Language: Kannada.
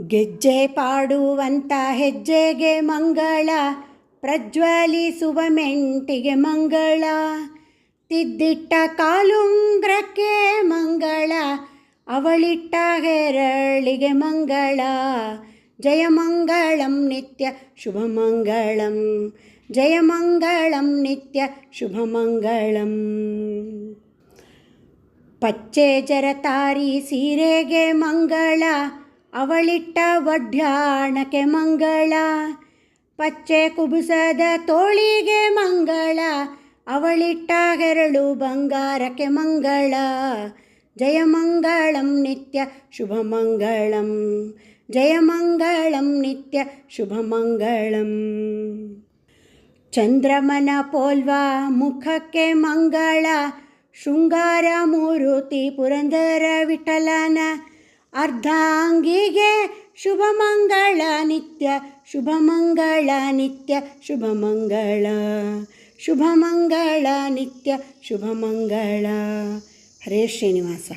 ಗೆಜ್ಜೆ ಪಾಡುವಂತ ಹೆಜ್ಜೆಗೆ ಮಂಗಳ, ಪ್ರಜ್ವಲಿಸುವ ಮೆಂಟಿಗೆ ಮಂಗಳ. ತಿದ್ದಿಟ್ಟ ಕಾಲುಂಗ್ರಕ್ಕೆ ಮಂಗಳ, ಅವಳಿಟ್ಟ ಹೆರಳಿಗೆ ಮಂಗಳ. ಜಯ ಮಂಗಳಂ ನಿತ್ಯ ಶುಭ ಮಂಗಳಂ, ಜಯ ಮಂಗಳಂ ನಿತ್ಯ ಶುಭ ಮಂಗಳಂ. ಪಚ್ಚೆ ಜರತಾರಿ ಸೀರೆಗೆ ಮಂಗಳ ಅವಳಿಟ್ಟ ಒಡ್ಯಾಣಕ್ಕೆ ಮಂಗಳ ಪಚ್ಚೆ ಕುಬುಸದ ತೋಳಿಗೆ ಮಂಗಳ ಅವಳಿಟ್ಟ ಹೆರಳು ಬಂಗಾರಕ್ಕೆ ಮಂಗಳ ಜಯ ಮಂಗಳಂ ನಿತ್ಯ ಶುಭ ಮಂಗಳಂ ಜಯ ಮಂಗಳಂ ನಿತ್ಯ ಶುಭ ಮಂಗಳಂ ಚಂದ್ರಮನ ಪೋಲ್ವ ಮುಖಕ್ಕೆ ಮಂಗಳ ಶೃಂಗಾರ ಮೂರುತಿ ಪುರಂದರ ವಿಠಲನ ಅರ್ಧಾಂಗಿಗೆ ಶುಭ ಮಂಗಳ ನಿತ್ಯ ಶುಭ ಮಂಗಳ ನಿತ್ಯ ಶುಭ ಮಂಗಳ ಶುಭ ಮಂಗಳ ನಿತ್ಯ ಶುಭ ಮಂಗಳ ಹರೇ ಶ್ರೀನಿವಾಸ.